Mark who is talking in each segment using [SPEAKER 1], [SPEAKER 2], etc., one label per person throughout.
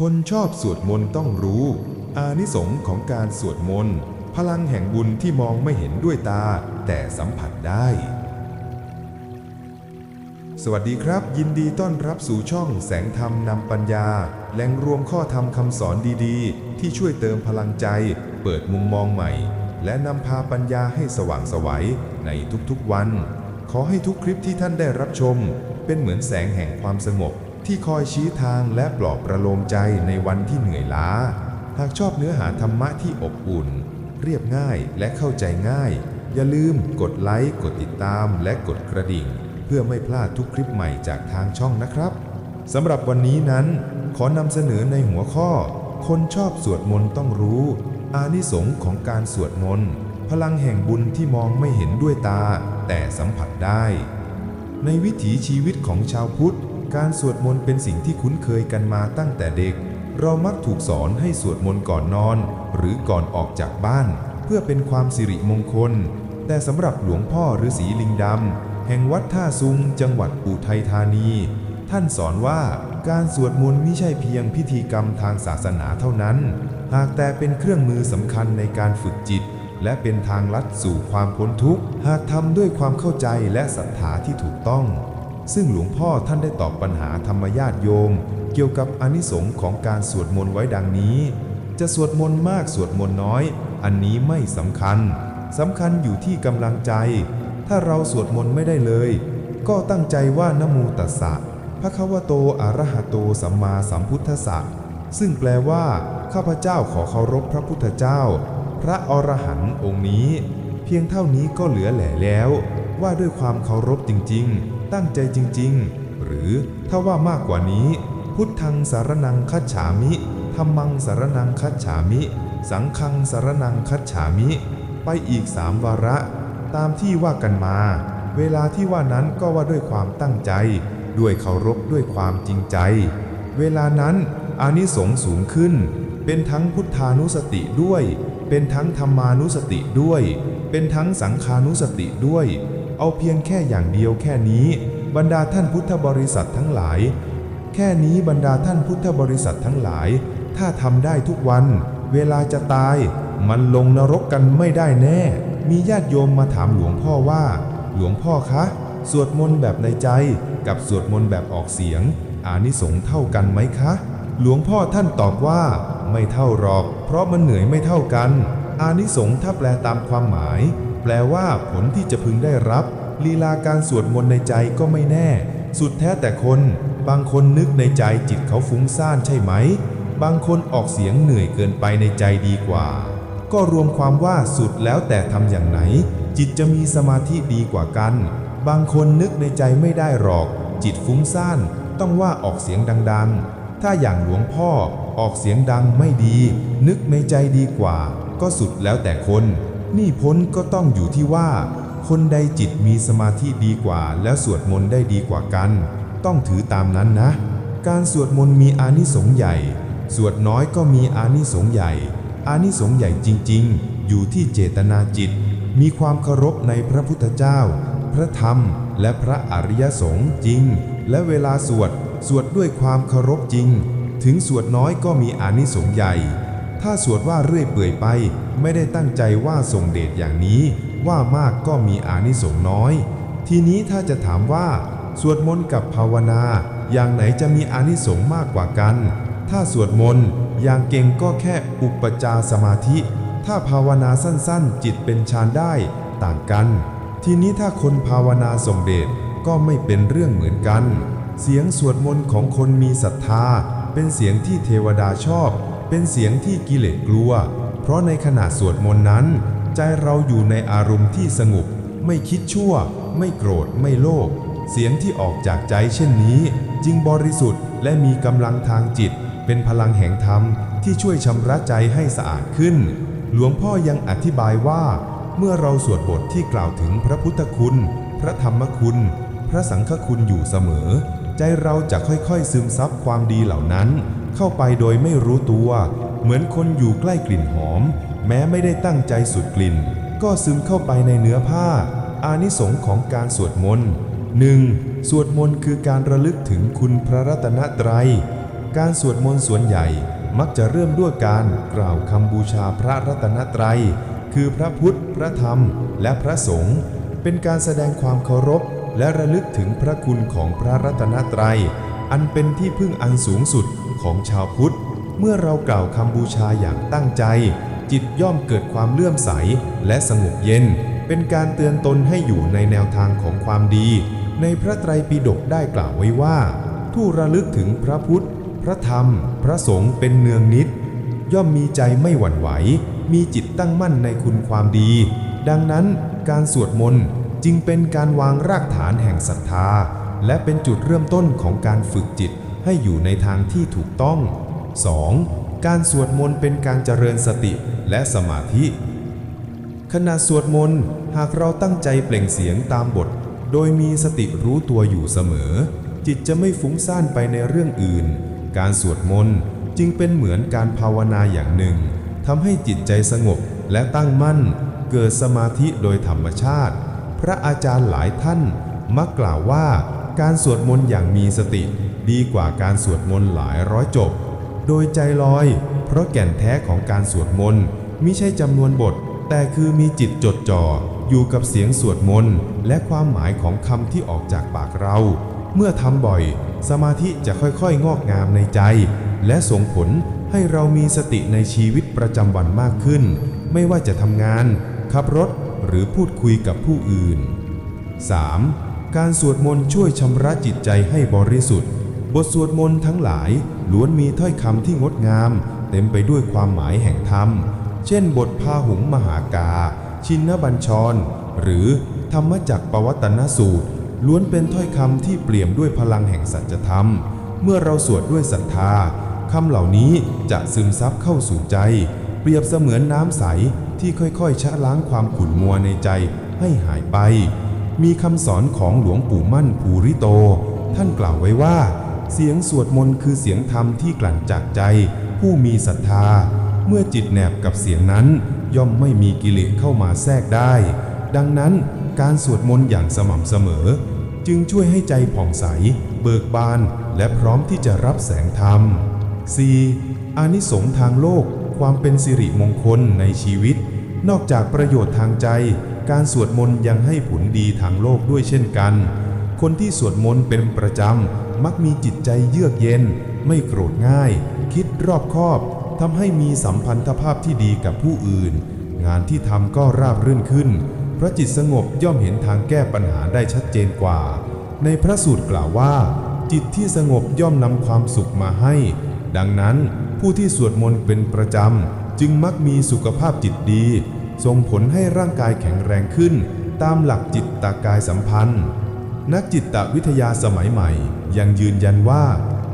[SPEAKER 1] คนชอบสวดมนต์ต้องรู้ อานิสงส์ของการสวดมนต์พลังแห่งบุญที่มองไม่เห็นด้วยตา แต่สัมผัสได้ สวัสดีครับ ยินดีต้อนรับสู่ช่องแสงธรรมนำปัญญา แหล่งรวมข้อธรรมคำสอนดีๆ ที่ช่วยเติมพลังใจ เปิดมุมมองใหม่ และนำพาปัญญาให้สว่างไสวัยในทุกๆวัน ขอให้ทุกคลิปที่ท่านได้รับชม เป็นเหมือนแสงแห่งความสงบ ที่คอยชี้ทางและปลอบประโลมใจในวันที่เหนื่อยล้า หากชอบเนื้อหาธรรมะที่อบอุ่น เรียบง่ายและเข้าใจง่าย อย่าลืมกดไลค์ กดติดตามและกดกระดิ่ง เพื่อไม่พลาดทุกคลิปใหม่จากทางช่องนะครับสำหรับวันนี้นั้น ขอนำเสนอในหัวข้อ คนชอบสวดมนต์ต้องรู้ อานิสงส์ของการสวดมนต์พลังแห่งบุญที่มองไม่เห็นด้วยตา แต่สัมผัสได้ ในวิถีชีวิตของชาวพุทธ การสวดมนต์เป็นสิ่งที่คุ้นเคยกันมาตั้งแต่เด็ก เรามักถูกสอนให้สวดมนต์ก่อนนอน หรือก่อนออกจากบ้าน เพื่อเป็นความสิริมงคล แต่สำหรับหลวงพ่อฤาษีลิงดำแห่งวัดท่าซุง จังหวัดอุทัยธานี ท่านสอนว่าการสวดมนต์ไม่ใช่เพียงพิธีกรรมทางศาสนาเท่านั้น หากแต่เป็นเครื่องมือสำคัญในการฝึกจิต และเป็นทางลัดสู่ความพ้นทุกข์ หากทำด้วยความเข้าใจและศรัทธาที่ถูกต้อง ซึ่งหลวงพ่อท่านได้ตอบปัญหาธรรมญาติโยม เกี่ยวกับอนิสงส์ของการสวดมนต์ไว้ดังนี้ จะสวดมนต์มากสวดมนต์น้อย อันนี้ไม่สำคัญสำคัญอยู่ที่กำลังใจ ถ้าเราสวดมนต์ไม่ได้เลย ก็ตั้งใจว่านะโมตัสสะพระคะวโตอะระหะโตสัมมาสัมพุทธสสะซึ่งแปลว่า ข้าพเจ้าขอเคารพพระพุทธเจ้า พระอรหันต์องค์นี้ เพียงเท่านี้ก็เหลือแหล่แล้ว ว่าด้วยความเคารพจริง ๆ ตั้งใจจริง ๆ หรือถ้าว่ามากกว่านี้ พุทธังสารนังคัจฉามิธรรมังสารนังคัจฉามิ สังฆังสารนังคัจฉามิ ไปอีกสามวาระ ตามที่ว่ากันมา เวลาที่ว่านั้นก็ว่าด้วยความตั้งใจ ด้วยเคารพด้วยความจริงใจ เวลานั้นอานิสงส์สูงขึ้น เป็นทั้งพุทธานุสติด้วย เป็นทั้งธรรมานุสติด้วย เป็นทั้งสังขานุสติด้วย เอาเพียงแค่อย่างเดียวแค่นี้ บรรดาท่านพุทธบริษัททั้งหลาย แค่นี้บรรดาท่านพุทธบริษัททั้งหลาย ถ้าทำได้ทุกวัน เวลาจะตาย มันลงนรกกันไม่ได้แน่ มีญาติโยมมาถามหลวงพ่อว่า หลวงพ่อคะ สวดมนต์แบบในใจ กับสวดมนต์แบบออกเสียง อานิสงส์เท่ากันไหมคะ หลวงพ่อท่านตอบว่า ไม่เท่าหรอก เพราะมันเหนื่อยไม่เท่ากัน อานิสงส์ถ้าแปลตามความหมาย แปลว่าผลที่จะพึงได้รับ ลีลาการสวดมนต์ในใจก็ไม่แน่ สุดแท้แต่คน บางคนนึกในใจจิตเขาฟุ้งซ่านใช่ไหม บางคนออกเสียงเหนื่อยเกินไปในใจดีกว่า ก็รวมความว่าสุดแล้วแต่ทำอย่างไหน จิตจะมีสมาธิดีกว่ากัน บางคนนึกในใจไม่ได้หรอก จิตฟุ้งซ่านต้องว่าออกเสียงดังๆ ถ้าอย่างหลวงพ่อออกเสียงดังไม่ดี นึกในใจดีกว่า ก็สุดแล้วแต่คน นี่พ้นก็ต้องอยู่ที่ว่า คนใดจิตมีสมาธิดีกว่า แล้วสวดมนต์ได้ดีกว่ากัน ต้องถือตามนั้นนะ การสวดมนต์มีอานิสงส์ใหญ่ สวดน้อยก็มีอานิสงส์ใหญ่ อานิสงส์ใหญ่จริง ๆ อยู่ที่เจตนาจิต มีความเคารพในพระพุทธเจ้า พระธรรม และพระอริยสงฆ์จริง และเวลาสวด สวดด้วยความเคารพจริง ถึงสวดน้อยก็มีอานิสงส์ใหญ่ ถ้าสวดว่าเรื่อยเปื่อยไป ไม่ได้ตั้งใจว่าส่งเดชอย่างนี้ ว่ามากก็มีอานิสงส์น้อย ทีนี้ถ้าจะถามว่า สวดมนต์กับภาวนา อย่างไหนจะมีอานิสงส์มากกว่ากัน ถ้าสวดมนต์อย่างเก่งก็แค่อุปจารสมาธิ ถ้าภาวนาสั้นๆ จิตเป็นฌานได้ต่างกัน ทีนี้ถ้าคนภาวนาส่งเดชก็ไม่เป็นเรื่องเหมือนกัน เสียงสวดมนต์ของคนมีศรัทธา เป็นเสียงที่เทวดาชอบ เป็นเสียงที่กิเลสกลัว เพราะในขณะสวดมนต์นั้น ใจเราอยู่ในอารมณ์ที่สงบ ไม่คิดชั่ว ไม่โกรธไม่โลภเสียงที่ออกจากใจเช่นนี้ จึงบริสุทธิ์และมีกำลังทางจิต เป็นพลังแห่งธรรมที่ช่วยชำระใจให้สะอาดขึ้น หลวงพ่อยังอธิบายว่า เมื่อเราสวดบทที่กล่าวถึงพระพุทธคุณ พระธรรมคุณ พระสังฆคุณอยู่เสมอ ใจเราจะค่อยๆซึมซับความดีเหล่านั้น เข้าไปโดยไม่รู้ตัว เหมือนคนอยู่ใกล้กลิ่นหอม แม้ไม่ได้ตั้งใจสูดกลิ่น ก็ซึมเข้าไปในเนื้อผ้า อานิสงส์ของการสวดมนต์หนึ่งสวดมนต์คือการระลึกถึงคุณพระรัตนตรัย การสวดมนต์ส่วนใหญ่มักจะเริ่มด้วยการกล่าวคำบูชาพระรัตนตรัย คือพระพุทธ พระธรรม และพระสงฆ์เป็นการแสดงความเคารพ และระลึกถึงพระคุณของพระรัตนตรัย อันเป็นที่พึ่งอันสูงสุด ของชาวพุทธ เมื่อเรากล่าวคำบูชาอย่างตั้งใจ จิตย่อมเกิดความเลื่อมใสและสงบเย็น เป็นการเตือนตนให้อยู่ในแนวทางของความดี ในพระไตรปิฎกได้กล่าวไว้ว่าผู้ระลึกถึงพระพุทธ พระธรรม พระสงฆ์เป็นเนืองนิด ย่อมมีใจไม่หวั่นไหว มีจิตตั้งมั่นในคุณความดี ดังนั้นการสวดมนต์จึงเป็นการวางรากฐานแห่งศรัทธา และเป็นจุดเริ่มต้นของการฝึกจิต ให้อยู่ในทางที่ถูกต้อง 2. การสวดมนต์เป็นการเจริญสติและสมาธิ ขณะสวดมนต์หากเราตั้งใจเปล่งเสียงตามบท โดยมีสติรู้ตัวอยู่เสมอ จิตจะไม่ฟุ้งซ่านไปในเรื่องอื่น การสวดมนต์จึงเป็นเหมือนการภาวนาอย่างหนึ่งทำให้จิตใจสงบและตั้งมั่น เกิดสมาธิโดยธรรมชาติ พระอาจารย์หลายท่านมักกล่าวว่าการสวดมนต์อย่างมีสติ ดีกว่าการสวดมนต์หลายร้อยจบ โดยใจลอย เพราะแก่นแท้ของการสวดมนต์มิใช่จำนวนบท แต่คือมีจิตจดจ่ออยู่กับเสียงสวดมนต์และความหมายของคำที่ออกจากปากเรา เมื่อทำบ่อย สมาธิจะค่อยๆ งอกงามในใจ และส่งผลให้เรามีสติในชีวิตประจำวันมากขึ้น ไม่ว่าจะทำงาน ขับรถหรือพูดคุยกับผู้อื่น 3. การสวดมนต์ช่วยชำระจิตใจให้บริสุทธิ์ บทสวดมนต์ทั้งหลายล้วนมีถ้อยคำที่งดงาม เต็มไปด้วยความหมายแห่งธรรม เช่น บทพาหุงมหากา ชินบัญชร หรือธรรมจักรปวัตนสูตร ล้วนเป็นถ้อยคำที่เปลี่ยมด้วยพลังแห่งสัจธรรม เมื่อเราสวดด้วยศรัทธาคำเหล่านี้จะซึมซับเข้าสู่ใจ เปรียบเสมือนน้ำใสที่ค่อยๆ ชะล้างความขุ่นมัวในใจให้หายไป มีคำสอนของหลวงปู่มั่นภูริโต ท่านกล่าวไว้ว่า เสียงสวดมนต์คือเสียงธรรมที่กลั่นจากใจ ผู้มีศรัทธา เมื่อจิตแนบกับเสียงนั้น ย่อมไม่มีกิเลสเข้ามาแทรกได้ ดังนั้นการสวดมนต์อย่างสม่ำเสมอ จึงช่วยให้ใจผ่องใส เบิกบาน และพร้อมที่จะรับแสงธรรม 4. อานิสงส์ทางโลก ความเป็นสิริมงคลในชีวิต นอกจากประโยชน์ทางใจ การสวดมนต์ยังให้ผลดีทางโลกด้วยเช่นกัน คนที่สวดมนต์เป็นประจำ มักมีจิตใจเยือกเย็น ไม่โกรธง่าย คิดรอบคอบทำให้มีสัมพันธภาพที่ดีกับผู้อื่น งานที่ทำก็ราบรื่นขึ้น เพราะจิตสงบย่อมเห็นทางแก้ปัญหาได้ชัดเจนกว่า ในพระสูตรกล่าวว่า จิตที่สงบย่อมนำความสุขมาให้ ดังนั้นผู้ที่สวดมนต์เป็นประจำ จึงมักมีสุขภาพจิตดีส่งผลให้ร่างกายแข็งแรงขึ้น ตามหลักจิตตากายสัมพันธ์ นักจิตวิทยาสมัยใหม่ ยังยืนยันว่า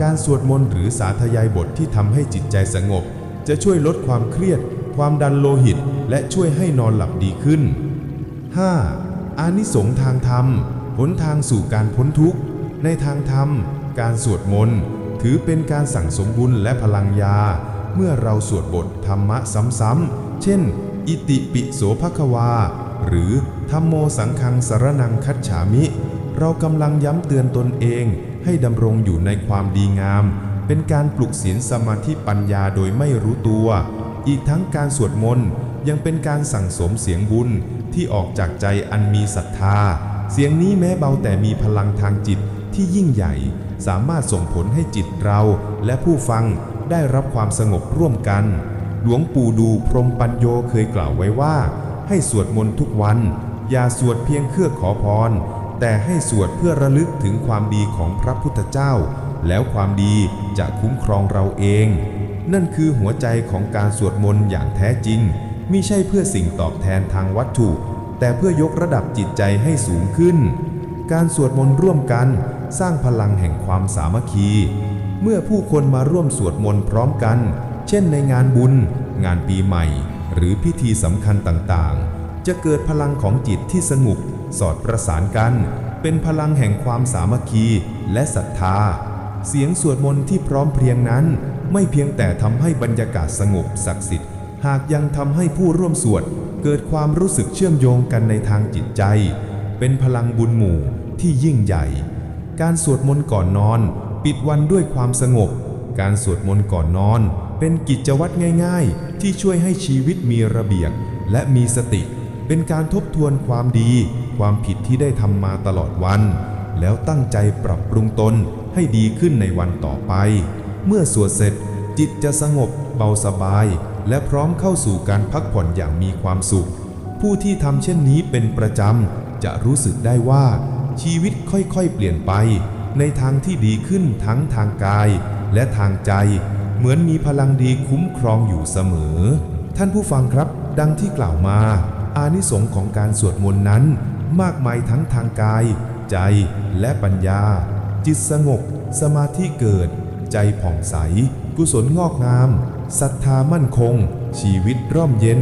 [SPEAKER 1] การสวดมนต์หรือสาธยายบทที่ทำให้จิตใจสงบ จะช่วยลดความเครียด ความดันโลหิต และช่วยให้นอนหลับดีขึ้น 5. อานิสงส์ทางธรรมหนทางสู่การพ้นทุกข์ ในทางธรรม การสวดมนต์ถือเป็นการสั่งสมบุญและพลังยา เมื่อเราสวดบทธรรมะซ้ำๆ เช่น อิติปิโสภควา หรือธรรมโมสังคังสารนังคัจฉามิ เรากำลังย้ำเตือนตนเองให้ดำรงอยู่ในความดีงาม เป็นการปลุกศีลสมาธิปัญญาโดยไม่รู้ตัว อีกทั้งการสวดมนต์ยังเป็นการสั่งสมเสียงบุญที่ออกจากใจอันมีศรัทธา เสียงนี้แม้เบาแต่มีพลังทางจิตที่ยิ่งใหญ่ สามารถส่งผลให้จิตเราและผู้ฟังได้รับความสงบร่วมกัน หลวงปู่ดูพรหมปัญโยเคยกล่าวไว้ว่า ให้สวดมนต์ทุกวัน อย่าสวดเพียงเพื่อขอพร แต่ให้สวดเพื่อระลึกถึงความดีของพระพุทธเจ้า แล้วความดีจะคุ้มครองเราเอง นั่นคือหัวใจของการสวดมนต์อย่างแท้จริงมิใช่เพื่อสิ่งตอบแทนทางวัตถุ แต่เพื่อยกระดับจิตใจให้สูงขึ้น การสวดมนต์ร่วมกันสร้างพลังแห่งความสามัคคี เมื่อผู้คนมาร่วมสวดมนต์พร้อมกัน เช่นในงานบุญ งานปีใหม่ หรือพิธีสำคัญต่างๆ จะเกิดพลังของจิตที่สงบ สอดประสานกัน เป็นพลังแห่งความสามัคคีและศรัทธา เสียงสวดมนต์ที่พร้อมเพรียงนั้น ไม่เพียงแต่ทำให้บรรยากาศสงบศักดิ์สิทธิ์ หากยังทำให้ผู้ร่วมสวดเกิดความรู้สึกเชื่อมโยงกันในทางจิตใจ เป็นพลังบุญหมู่ที่ยิ่งใหญ่ การสวดมนต์ก่อนนอน ปิดวันด้วยความสงบ การสวดมนต์ก่อนนอน เป็นกิจวัตรง่าย ๆ ที่ช่วยให้ชีวิตมีระเบียบและมีสติ เป็นการทบทวนความดี ความผิดที่ได้ทำมาตลอดวัน แล้วตั้งใจปรับปรุงตนให้ดีขึ้นในวันต่อไป เมื่อสวดเสร็จจิตจะสงบเบาสบาย และพร้อมเข้าสู่การพักผ่อนอย่างมีความสุข ผู้ที่ทำเช่นนี้เป็นประจำจะรู้สึกได้ว่า ชีวิตค่อยๆเปลี่ยนไป ในทางที่ดีขึ้นทั้งทางกาย และทางใจ เหมือนมีพลังดีคุ้มครองอยู่เสมอ ท่านผู้ฟังครับ ดังที่กล่าวมา อานิสงส์ของการสวดมนต์นั้น มากมายทั้งทางกาย ใจและปัญญา จิตสงบ สมาธิเกิด ใจผ่องใส กุศลงอกงามศรัทธามั่นคง ชีวิตร่มเย็น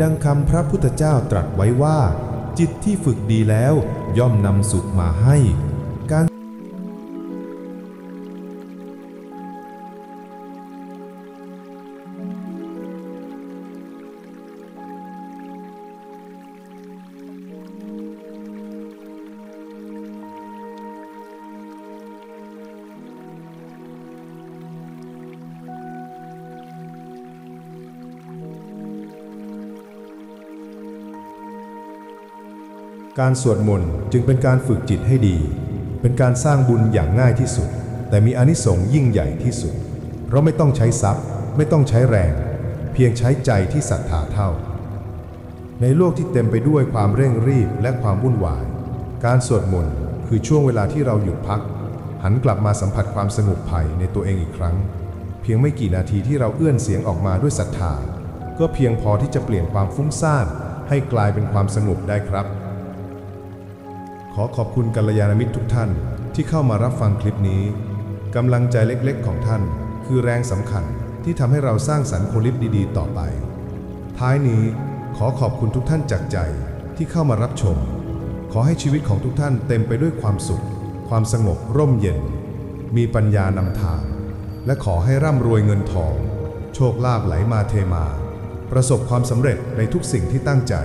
[SPEAKER 1] ดังคำพระพุทธเจ้าตรัสไว้ว่า จิตที่ฝึกดีแล้วย่อมนำสุขมาให้
[SPEAKER 2] การสวดมนต์จึงเป็นการฝึกจิตให้ดี เป็นการสร้างบุญอย่างง่ายที่สุด แต่มีอานิสงส์ยิ่งใหญ่ที่สุดเราไม่ต้องใช้ทรัพย์ ไม่ต้องใช้แรง เพียงใช้ใจที่ศรัทธาเท่า ในโลกที่เต็มไปด้วยความเร่งรีบและความวุ่นวาย การสวดมนต์คือช่วงเวลาที่เราหยุดพัก หันกลับมาสัมผัสความสงบภายในตัวเองอีกครั้ง เพียงไม่กี่นาทีที่เราเอื้อนเสียงออกมาด้วยศรัทธาก็เพียงพอที่จะเปลี่ยนความฟุ้งซ่านให้กลายเป็นความสงบได้ครับ ขอขอบคุณกัลยาณมิตรทุกท่านที่เข้ามารับฟังคลิปนี้กำลังใจเล็กๆ ของท่าน คือแรงสำคัญที่ทำให้เราสร้างสรรค์โคลิปดีๆ ต่อไป ท้ายนี้ขอขอบคุณทุกท่านจากใจที่เข้ามารับชม ขอให้ชีวิตของทุกท่านเต็มไปด้วยความสุข ความสงบร่มเย็น มีปัญญานำทาง และขอให้ร่ำรวยเงินทอง โชคลาภไหลมาเทมา ประสบความสำเร็จในทุกสิ่งที่ตั้งใจ